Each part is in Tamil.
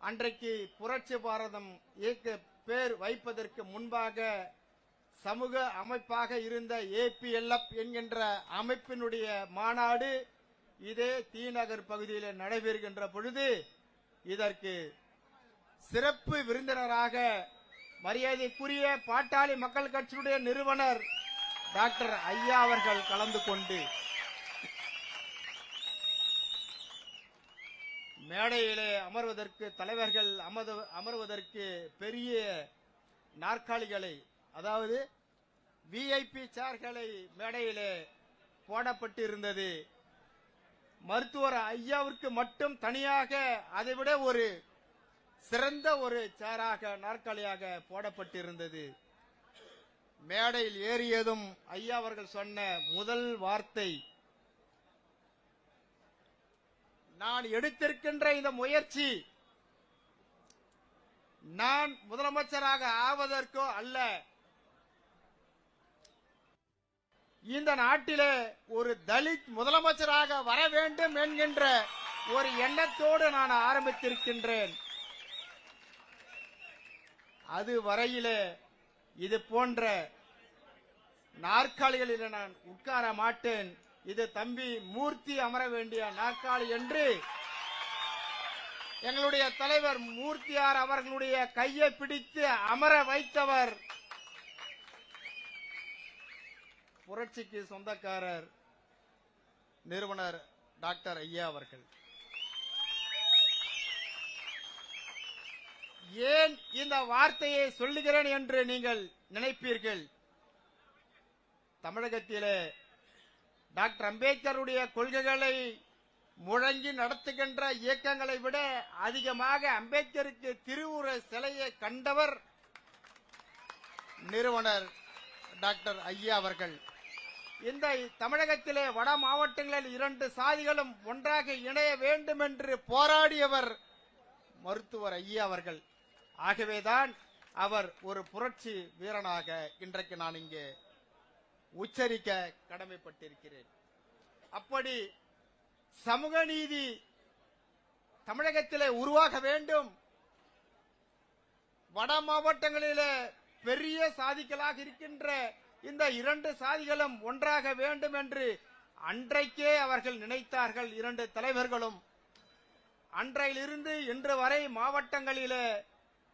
அன்றைக்கு புரட்சி பாரதம் இயக்க பேர் வைப்பதற்கு முன்பாக சமூக அமைப்பாக இருந்த ஏபிஎல்எஃப் என்கின்ற அமைப்பினுடைய மாநாடு இதே தீநகர் பகுதியில் நடைபெறுகின்ற பொழுது இதற்கு சிறப்பு விருந்தினராக மரியாதைக்குரிய பாட்டாளி மக்கள் கட்சியுடைய நிறுவனர் டாக்டர் ஐயா அவர்கள் கலந்து கொண்டு மேடையிலே அமர்வதற்கு தலைவர்கள் அமர்வதற்கு பெரிய நாற்காலிகளை அதாவது விஐபி சேர்களை மேடையிலே போடப்பட்டிருந்தது. மருத்துவர் ஐயாவிற்கு மட்டும் தனியாக அதைவிட ஒரு சிறந்த ஒரு சேராக நாற்காலியாக போடப்பட்டிருந்தது. மேடையில் ஏறியதும் ஐயா அவர்கள் சொன்ன முதல் வார்த்தை நான் எடுத்திருக்கின்ற இந்த முயற்சி நான் முதலமைச்சராக ஆவதற்கோ அல்ல. இந்த நாட்டிலே ஒரு தலித் முதலமைச்சராக வர வேண்டும் என்கின்ற ஒரு எண்ணத்தோடு நான் ஆரம்பித்திருக்கின்றேன். அது வரையிலே இது போன்ற நாற்காலிகளில் நான் உட்கார மாட்டேன். இது தம்பி மூர்த்தி அமர வேண்டிய நாற்காலி என்று எங்களுடைய தலைவர் மூர்த்தியார் அவர்களுடைய கையை பிடித்து அமர வைத்தவர் புரட்சிக்கு சொந்தக்காரர் நிறுவனர் டாக்டர் ஐயா அவர்கள். ஏன் இந்த வார்த்தையை சொல்லுகிறேன் என்று நீங்கள் நினைப்பீர்கள்? தமிழகத்திலே டாக்டர் அம்பேத்கருடைய கொள்கைகளை முழங்கி நடத்துகின்ற இயக்கங்களை விட அதிகமாக அம்பேத்கருக்கு திருவுர சிலையை கண்டவர் நிறுவனர் டாக்டர் ஐயா அவர்கள். இந்த தமிழகத்திலே வட மாவட்டங்களில் இரண்டு சாதிகளும் ஒன்றாக இணைய வேண்டும் என்று போராடியவர் மருத்துவர் ஐயா அவர்கள். ஆகவேதான் அவர் ஒரு புரட்சி வீரனாக இன்றைக்கு நான் இங்கே உச்சரிக்க கடமைப்பட்டிருக்கிறேன். அப்படி சமூக நீதி தமிழகத்திலே உருவாக வேண்டும். வட மாவட்டங்களிலே பெரிய சாதிகளாக இருக்கின்ற இந்த இரண்டு சாதிகளும் ஒன்றாக வேண்டும் என்று அன்றைக்கே அவர்கள் நினைத்தார்கள் இரண்டு தலைவர்களும். அன்றையிலிருந்து இன்று வரை மாவட்டங்களிலே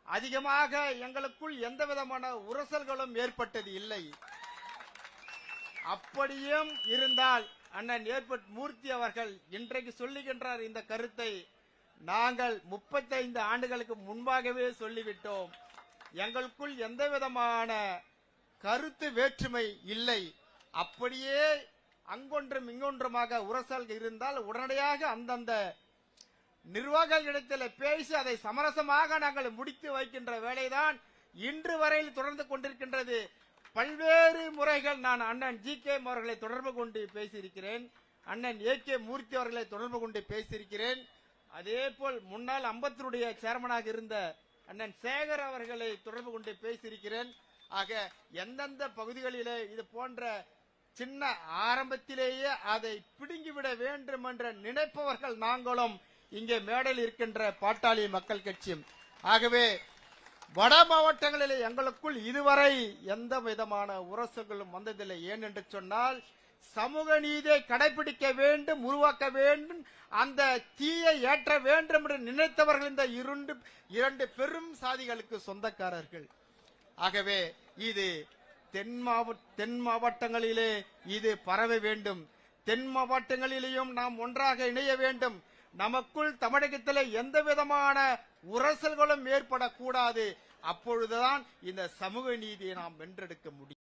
அதிகமாக எங்களுக்குள் எந்த விதமான உரசல்களும் ஏற்பட்டது இல்லை. அப்படியும் இருந்தால் அண்ணன் ஏற்பட் மூர்த்தி அவர்கள் இன்றைக்கு சொல்லுகின்றார் இந்த கருத்தை. நாங்கள் முப்பத்தைந்து ஆண்டுகளுக்கு முன்பாகவே சொல்லிவிட்டோம். எங்களுக்குள் எந்த விதமான கருத்து வேற்றுமை இல்லை. அப்படியே அங்கொன்றும் இங்கொன்றுமாக உரசல் இருந்தால் உடனடியாக அந்தந்த நிர்வாகிகளிடத்தில் பேசி அதை சமரசமாக நாங்கள் முடித்து வைக்கின்ற வேலைதான் இன்று வரையில் தொடர்ந்து கொண்டிருக்கின்றது. பல்வேறு முறைகள் நான் அண்ணன் ஜி கே அவர்களை தொடர்பு கொண்டு பேசியிருக்கிறேன். அண்ணன் ஏ கே மூர்த்தி அவர்களை தொடர்பு கொண்டு பேசியிருக்கிறேன். அதே போல் முன்னாள் அம்பத்தருடைய சேர்மனாக இருந்த அண்ணன் சேகர் அவர்களை தொடர்பு கொண்டு பேசியிருக்கிறேன். ஆக எந்தெந்த பகுதிகளிலே இது போன்ற சின்ன ஆரம்பத்திலேயே அதை பிடுங்கிவிட வேண்டும் என்ற நினைப்பவர்கள் நாங்களும் இங்கே மேடையில் இருக்கின்ற பாட்டாளி மக்கள் கட்சியும். ஆகவே வட மாவட்டங்களிலே எங்களுக்குள் இதுவரை எந்த விதமான உரசுகளும் வந்ததில்லை. ஏன் என்று சொன்னால் சமூக நீதியை கடைபிடிக்க வேண்டும் உருவாக்க வேண்டும் அந்த தீயை ஏற்ற வேண்டும் என்று நினைத்தவர்கள் இந்த இரண்டு இரண்டு பெரும் சாதிகளுக்கு சொந்தக்காரர்கள். ஆகவே இது தென் மாவட்ட தென் மாவட்டங்களிலே இது பரவ வேண்டும். தென் மாவட்டங்களிலேயும் நாம் ஒன்றாக இணைய வேண்டும். நமக்குள் தமிழகத்திலே எந்த விதமான உரசல்களும் ஏற்படக்கூடாது. அப்பொழுதுதான் இந்த சமூக நீதியை நாம் வென்றெடுக்க முடியும்.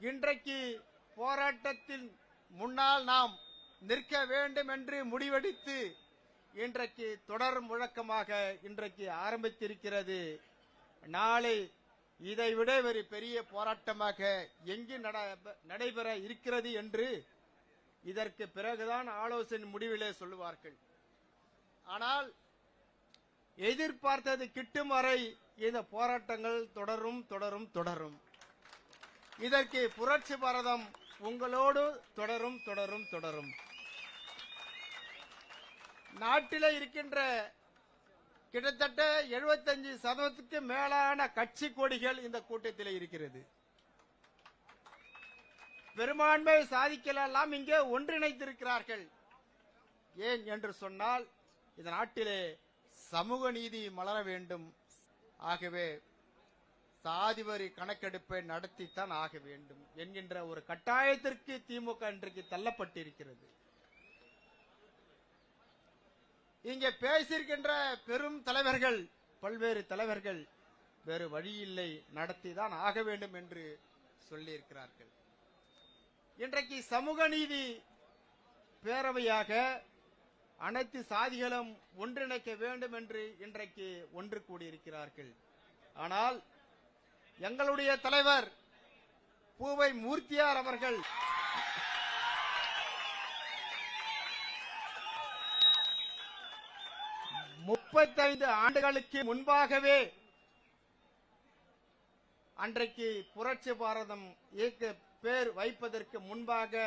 இன்றைக்கு போராட்டத்தின் முன்னால் நாம் நிற்க வேண்டும் என்று முடிவெடுத்து இன்றைக்கு தொடர் முழக்கமாக இன்றைக்கு ஆரம்பித்திருக்கிறது. நாளை இதைவிட ஒரு பெரிய போராட்டமாக எங்கு நட- நடைபெற இருக்கிறது என்று இதற்கு பிறகுதான் ஆலோசனை முடிவிலே சொல்லுவார்கள். ஆனால் எதிர்பார்த்தது கிட்டும் வரை இந்த போராட்டங்கள் தொடரும் தொடரும் தொடரும். இதற்கு புரட்சி பாரதம் உங்களோடு தொடரும் தொடரும் தொடரும். நாட்டிலே இருக்கின்ற கிட்டத்தட்ட 75 சதவீதத்துக்கு மேலான கட்சி கொடிகள் இந்த கூட்டத்தில் இருக்கிறது. பெரும்பான்மை சாதிக்கலாம் இங்கே ஒன்றிணைத்திருக்கிறார்கள் ஏன் என்று சொன்னால் இந்த நாட்டிலே சமூக நீதி மலர வேண்டும். ஆகவே சாதிவரி கணக்கெடுப்பை நடத்தித்தான் ஆக வேண்டும் என்கின்ற ஒரு கட்டாயத்திற்கு திமுக இன்றைக்கு தள்ளப்பட்டிருக்கிறது. இங்கே பேசியிருக்கின்ற பெரும் தலைவர்கள் பல்வேறு தலைவர்கள் வேறு வழியில்லை நடத்திதான் ஆக வேண்டும் என்று சொல்லியிருக்கிறார்கள். இன்றைக்கு சமூக நீதி பேரவையாக அனைத்து சாதிகளும் ஒன்றிணைக்க வேண்டும் என்று இன்றைக்கு ஒன்று கூடியிருக்கிறார்கள். ஆனால் எங்களுடைய தலைவர் பூவை மூர்த்தியார் அவர்கள் முப்பத்தைந்து ஆண்டுகளுக்கு முன்பாகவே அன்றைக்கு புரட்சி பாரதம் இயக்க பேர் வைப்பதற்கு முன்பாக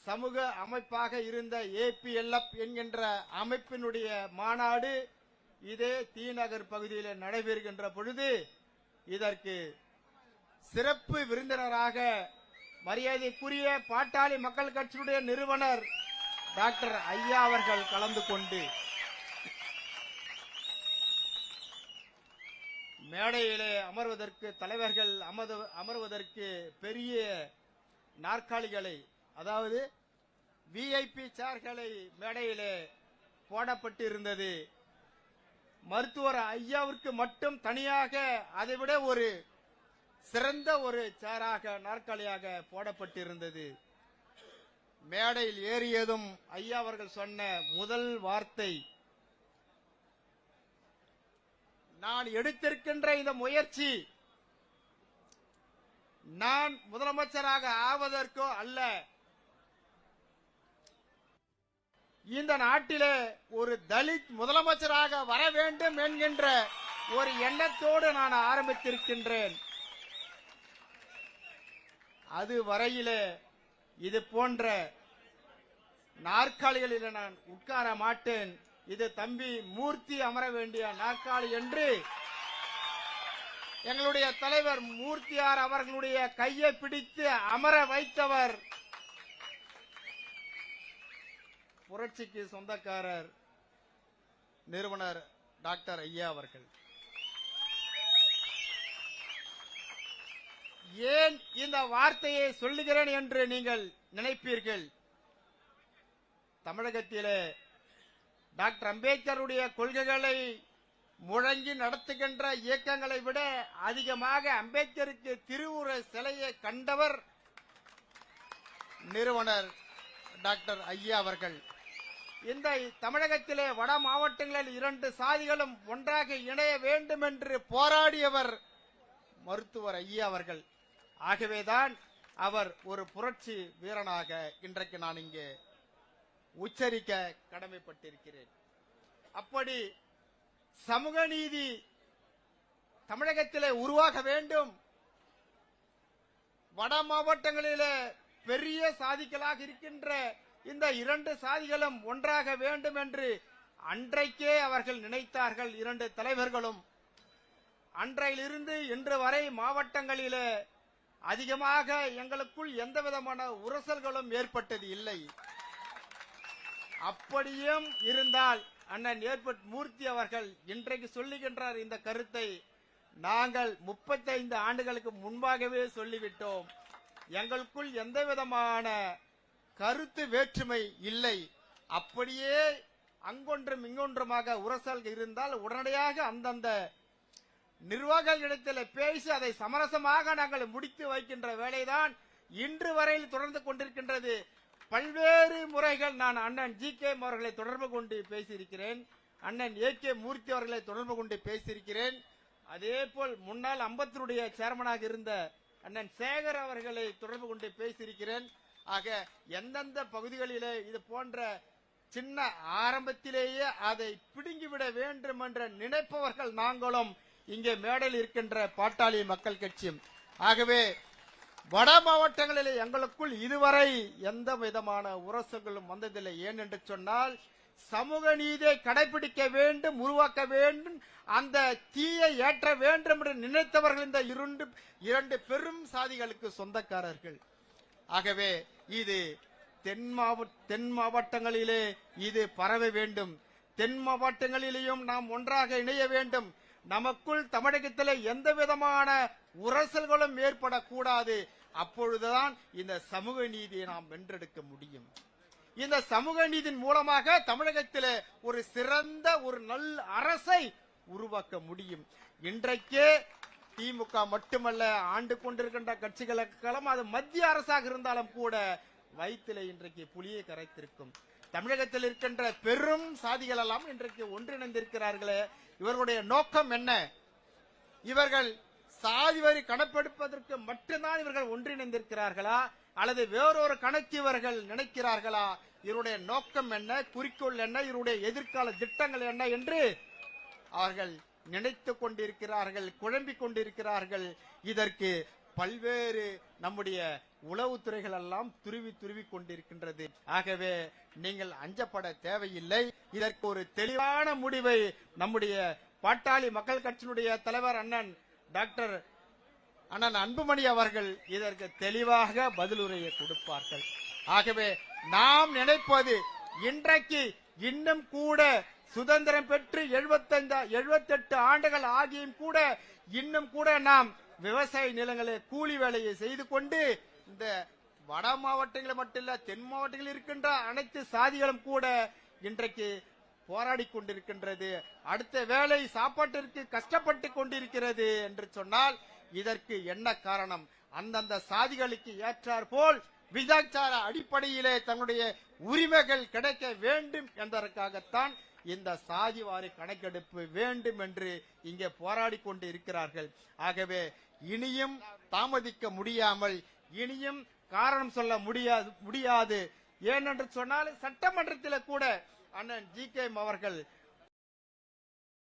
சமூக அமைப்பாக இருந்த ஏபிஎல்எஃப் என்கின்ற அமைப்பினுடைய மாநாடு இதே தீநகர் பகுதியில் நடைபெறுகின்ற பொழுது இதற்கு சிறப்பு விருந்தினராக மரியாதைக்குரிய பாட்டாளி மக்கள் கட்சியுடைய நிறுவனர் டாக்டர் ஐயா அவர்கள் கலந்து கொண்டு மேடையிலே அமர்வதற்கு தலைவர்கள் அமர்வதற்கு பெரிய நாற்காலிகளை அதாவது விஐபி சேர்களை மேடையிலே போடப்பட்டு இருந்தது மருத்துவர் ஐயாவிற்கு மட்டும் தனியாக அதைவிட ஒரு சிறந்த ஒரு சேராக நாற்காலியாக போடப்பட்டிருந்தது. மேடையில் ஏறியதும் ஐயா அவர்கள் சொன்ன முதல் வார்த்தை நான் எடுத்திருக்கின்ற இந்த முயற்சி நான் முதலமைச்சராக ஆவதற்கோ அல்ல. இந்த நாட்டிலே ஒரு தலித் முதலமைச்சராக வர வேண்டும் என்கின்ற ஒரு எண்ணத்தோடு நான் ஆரம்பித்திருக்கின்றேன். அது வரையிலே இது போன்ற நாற்காலிகளில் நான் உட்கார மாட்டேன். இது தம்பி மூர்த்தி அமர வேண்டிய நாற்காலி என்று எங்களுடைய தலைவர் மூர்த்தியார் அவர்களுடைய கையை பிடித்து அமர வைத்தவர் புரட்சிக்கு சொந்தக்காரர் நிறுவனர் டாக்டர் ஐயா அவர்கள். ஏன் இந்த வார்த்தையை சொல்லுகிறேன் என்று நீங்கள் நினைப்பீர்கள்? தமிழகத்திலே டாக்டர் அம்பேத்கருடைய கொள்கைகளை முழங்கி நடத்துகின்ற இயக்கங்களை விட அதிகமாக அம்பேத்கருக்கு திருவுர சிலையை கண்டவர் நிறுவனர் டாக்டர் ஐயா அவர்கள். இந்த தமிழகத்திலே வட மாவட்டங்களில் இரண்டு சாதிகளும் ஒன்றாக இணைய வேண்டும் என்று போராடியவர் மருத்துவர் ஐயா அவர்கள். ஆகவேதான் அவர் ஒரு புரட்சி வீரனாக இன்றைக்கு நான் இங்கே உச்சரிக்க கடமைப்பட்டிருக்கிறேன். அப்படி சமூக நீதி தமிழகத்திலே உருவாக வேண்டும். வட மாவட்டங்களிலே பெரிய சாதிகளாக இருக்கின்ற இந்த இரண்டு சாதிகளும் ஒன்றாக வேண்டும் என்று அன்றைக்கே அவர்கள் நினைத்தார்கள் இரண்டு தலைவர்களும். அன்றையிலிருந்து இன்று வரை மாவட்டங்களிலே அதிகமாக எங்களுக்குள் எந்த விதமான உரசல்களும் ஏற்பட்டது இல்லை. அப்படியும் இருந்தால் அண்ணன் ஏற்பட் மூர்த்தி அவர்கள் இன்றைக்கு சொல்லுகின்றார் இந்த கருத்தை. நாங்கள் முப்பத்தைந்து ஆண்டுகளுக்கு முன்பாகவே சொல்லிவிட்டோம். எங்களுக்குள் எந்த விதமான கருத்து வேற்றுமை இல்லை. அப்படியே அங்கொன்றும் இங்கொன்றுமாக உரசல் இருந்தால் உடனடியாக அந்தந்த நிர்வாகிகளிடத்தில் பேசி அதை சமரசமாக நாங்கள் முடித்து வைக்கின்ற வேலைதான் இன்று வரையில் தொடர்ந்து கொண்டிருக்கின்றது. பல்வேறு முறைகள் நான் அண்ணன் ஜி கே அவர்களை தொடர்பு கொண்டு பேசியிருக்கிறேன். அண்ணன் ஏ கே மூர்த்தி அவர்களை தொடர்பு கொண்டு பேசியிருக்கிறேன். அதே போல் முன்னாள் அம்பத்தருடைய சேர்மனாக இருந்த அண்ணன் சேகர் அவர்களை தொடர்பு கொண்டு பேசியிருக்கிறேன். ஆக எந்தெந்த பகுதிகளிலே இது போன்ற சின்ன ஆரம்பத்திலேயே அதை பிடுங்கிவிட வேண்டும் என்ற நினைப்பவர்கள் நாங்களும் இங்கே மேடையில் இருக்கின்ற பாட்டாளி மக்கள் கட்சியும். ஆகவே வட மாவட்டங்களிலே எங்களுக்குள் இதுவரை எந்த விதமான உரசுகளும் வந்ததில்லை. ஏன் என்று சொன்னால் சமூக நீதியை கடைபிடிக்க வேண்டும் உருவாக்க வேண்டும் அந்த தீயை ஏற்ற வேண்டும் என்று நினைத்தவர்கள் இந்த இரண்டு இரண்டு பெரும் சாதிகளுக்கு சொந்தக்காரர்கள். ஆகவே இது தென் மாவட்ட தென் மாவட்டங்களிலே இது பரவ வேண்டும். தென் மாவட்டங்களிலேயும் நாம் ஒன்றாக இணைய வேண்டும். நமக்குள் தமிழகத்திலே எந்த விதமான உரசல்களும் ஏற்படக்கூடாது. அப்பொழுதுதான் இந்த சமூக நீதியை நாம் வென்றெடுக்க முடியும். இந்த சமூக நீதியின் மூலமாக தமிழகத்திலே ஒரு சிறந்த ஒரு நல்ல அரசை உருவாக்க முடியும். இன்றைக்கே திமுக மட்டுமல்ல ஆண்டு கொண்டிருக்கின்ற கட்சிகளுக்கெல்லாம் அது மத்திய அரசாக இருந்தாலும் கூட வயிற்றிலே இன்றைக்கு புலியை கரைத்திருக்கும். தமிழகத்தில் இருக்கின்ற பெரும் சாதிகள் எல்லாம் இன்றைக்கு ஒன்றிணைந்திருக்கிறார்களே. இவர்களுடைய நோக்கம் என்ன? இவர்கள் சாதி வரி கணப்பெடுப்பதற்கு மட்டும்தான் இவர்கள் ஒன்றிணைந்திருக்கிறார்களா? அல்லது வேறொரு கணக்கு இவர்கள் நினைக்கிறார்களா? இவருடைய நோக்கம் என்ன? குறிக்கோள் என்ன? இவருடைய எதிர்கால திட்டங்கள் என்ன என்று அவர்கள் நினைத்து கொண்டிருக்கிறார்கள் குழம்பிக் கொண்டிருக்கிறார்கள். இதற்கு பல்வேறு நம்முடைய உளவுத்துறைகள் எல்லாம் துருவி துருவி கொண்டிருக்கின்றது. ஆகவே நீங்கள் அஞ்சப்பட தேவையில்லை. இதற்கு ஒரு தெளிவான முடிவை நம்முடைய பாட்டாளி மக்கள் கட்சியினுடைய தலைவர் அண்ணன் டாக்டர் அண்ணன் அன்புமணி அவர்கள் இதற்கு தெளிவாக பதிலுரையை கொடுப்பார்கள். ஆகவே நாம் நினைப்பது இன்றைக்கு இன்னும் கூட சுதந்திரம் பெற்று எழுபத்தைந்து எழுபத்தெட்டு ஆண்டுகள் ஆகியும் கூட இன்னும் கூட நாம் விவசாய நிலங்களை கூலி வேலையை செய்து கொண்டு இந்த வட மாவட்டங்களில் மட்டும் இல்ல தென் மாவட்டங்களில் இருக்கின்ற அனைத்து சாதிகளும் கூட இன்றைக்கு போராடி கொண்டிருக்கின்றது. அடுத்த வேலை சாப்பாட்டிற்கு கஷ்டப்பட்டு கொண்டிருக்கிறது என்று சொன்னால் இதற்கு என்ன காரணம்? அந்தந்த சாதிகளுக்கு ஏற்றார் போல் விதாச்சார அடிப்படையிலே தன்னுடைய உரிமைகள் கிடைக்க வேண்டும் என்பதற்காகத்தான் இந்த சாதிவாரி கணக்கெடுப்பு வேண்டும் என்று இங்கே போராடி கொண்டு இருக்கிறார்கள் ஆகவே இனியும் தாமதிக்க முடியாமல் இனியும் காரணம் சொல்ல முடியாது முடியாது. ஏனென்று சொன்னால் சட்டமன்றத்தில் கூட அண்ணன் ஜி கே அவர்கள்